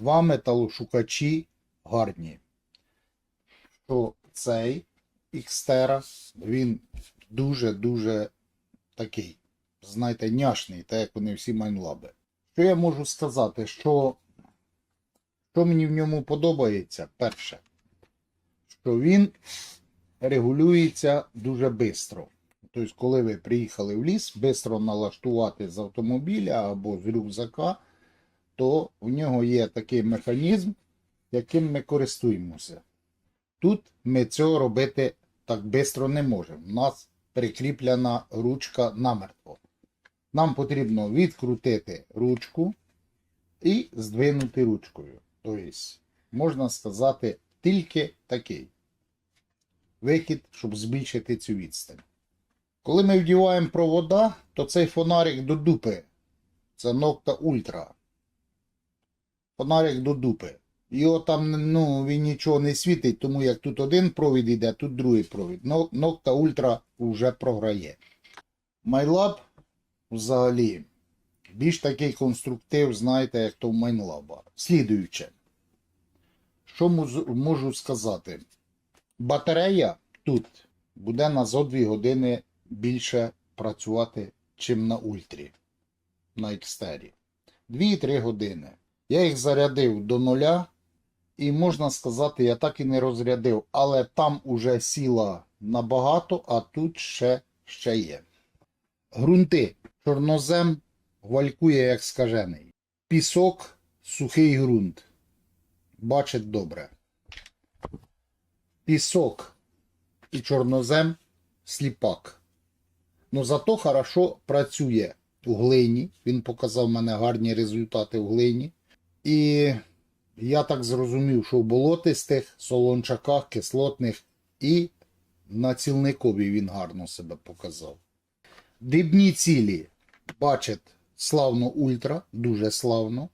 Два металошукачі гарні. Що цей Xterra, він дуже-дуже такий, знаєте, няшний, так як вони всі майнлаби. Що я можу сказати? Що, що мені в ньому подобається? Перше, що він регулюється дуже швидко. Тобто, коли ви приїхали в ліс, швидко налаштувати з автомобіля або з рюкзака, то в нього є такий механізм, яким ми користуємося. Тут ми цього робити так швидко не можемо. У нас прикріплена ручка намертво. Нам потрібно відкрутити ручку і здвинути ручкою. Тобто, можна сказати, тільки такий вихід, щоб збільшити цю відстань. Коли ми вдіваємо провода, то цей фонарик до дупи. Це Nocta Ultra. Фонарик до дупи. Його там ну, він нічого не світить, тому як тут один провід йде, тут другий провід. Но- Nocta Ultra вже програє. MyLab взагалі більш такий конструктив, знаєте, як то в MineLab. Слідуюче. Що можу сказати? Батарея тут буде на зо 2 години більше працювати, чим на ультрі, на екстері. 2-3 години. Я їх зарядив до нуля, і можна сказати, я так і не розрядив, але там уже сіла набагато, а тут ще, ще є. Грунти. Чорнозем валькує, як скажений. Пісок, сухий ґрунт. Бачить добре. Пісок і чорнозем сліпак. Ну зато хорошо працює у глині. Він показав мене гарні результати в глині. І я так зрозумів, що в болотистих солончаках, кислотних і на цілникові він гарно себе показав. Дрібні цілі бачить славно ультра, дуже славно.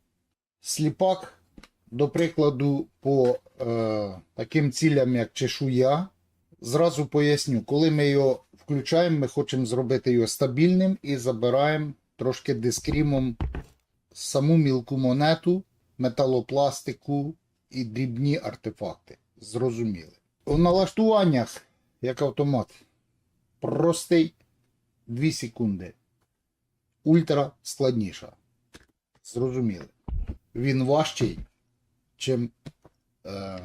Сліпак, до прикладу, по е, таким цілям, як чешуя, зразу поясню, коли ми його включаємо, ми хочемо зробити його стабільним і забираємо трошки дискрімом саму мілку монету, металопластику і дрібні артефакти. Зрозуміли. У налаштуваннях, як автомат, простий 2 секунди. Ультра складніша. Зрозуміли. Він важчий, чим е,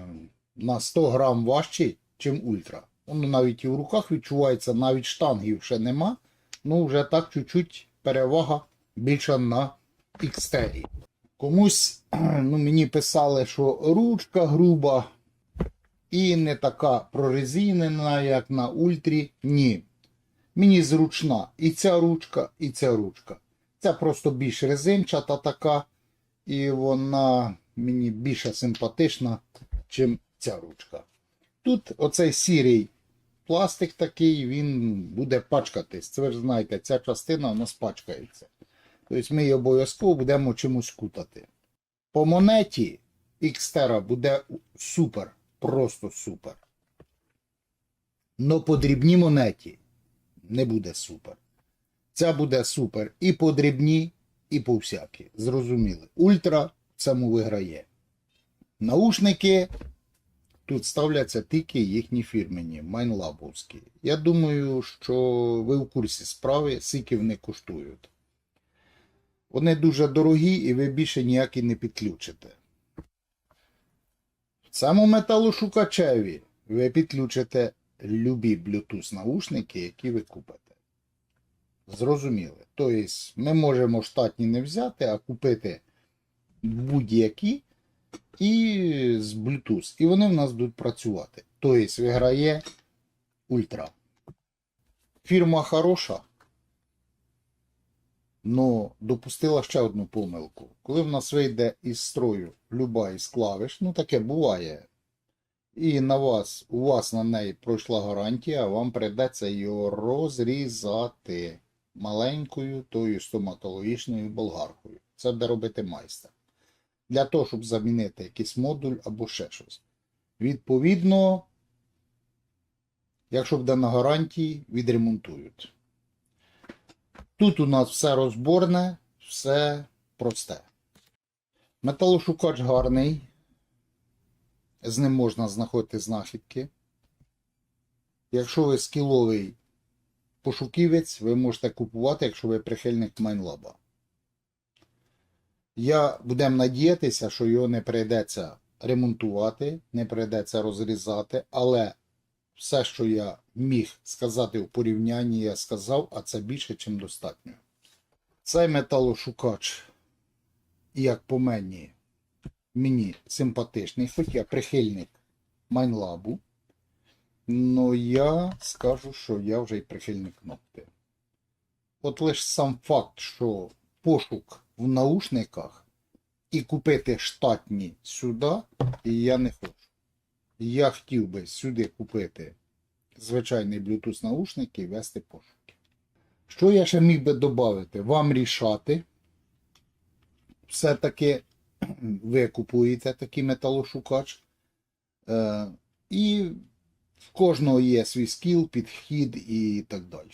на 100 грам важчий, чим ультра. Воно навіть і в руках відчувається, навіть штангів ще нема. Ну, вже так чуть-чуть перевага більша на Xterі. Комусь ну, мені писали, що ручка груба і не така прорезинена, як на ультрі. Ні. Мені зручна і ця ручка, і ця ручка. Ця просто більш резинчата така, і вона мені більше симпатична, чим ця ручка. Тут оцей сірий пластик такий, він буде пачкатись. Це ви ж знаєте, ця частина у нас пачкається. Тобто ми її обов'язково будемо чимось кутати. По монеті Xterra буде супер, просто супер. Но по дрібній монеті не буде супер. Ця буде супер і по дрібні, і по всякі. Зрозуміли. Ультра цьому виграє. Наушники тут ставляться тільки їхні фірмені, майнлабовські. Я думаю, що ви в курсі справи, скільки вони коштують. Вони дуже дорогі і ви більше ніякі не підключите. Цьому металошукачеві ви підключите любі Bluetooth наушники, які ви купите. Зрозуміли. Тобто ми можемо штатні не взяти, а купити будь-які і з Bluetooth. І вони в нас будуть працювати. Тобто виграє Ультра. Фірма хороша. Ну, допустила ще одну помилку. Коли в нас вийде із строю люба із клавиш, ну таке буває. І на вас, у вас на неї пройшла гарантія, вам прийдеться його розрізати маленькою тою стоматологічною болгаркою. Це буде робити майстер. Для того, щоб замінити якийсь модуль або ще щось. Відповідно, якщо буде на гарантії, відремонтують. Тут у нас все розборне, все просте. Металошукач гарний. З ним можна знаходити знахідки. Якщо ви скіловий пошуківець, ви можете купувати, якщо ви прихильник Майнлаба. Я будемо надіятися, що його не прийдеться ремонтувати, не прийдеться розрізати, але все, що я міг сказати в порівнянні, я сказав, а це більше, ніж достатньо. Цей металошукач, як по мені, мені симпатичний, хоч я прихильник Майнлабу. Ну я скажу, що я вже й прихильник ногти. От лише сам факт, що пошук в наушниках і купити штатні сюди, я не хочу. Я хотів би сюди купити звичайний Bluetooth наушники і вести пошуки. Що я ще міг би додати? Вам рішати. Все-таки ви купуєте такий металошукач. Е, і в кожного є свій скіл, підхід і так далі.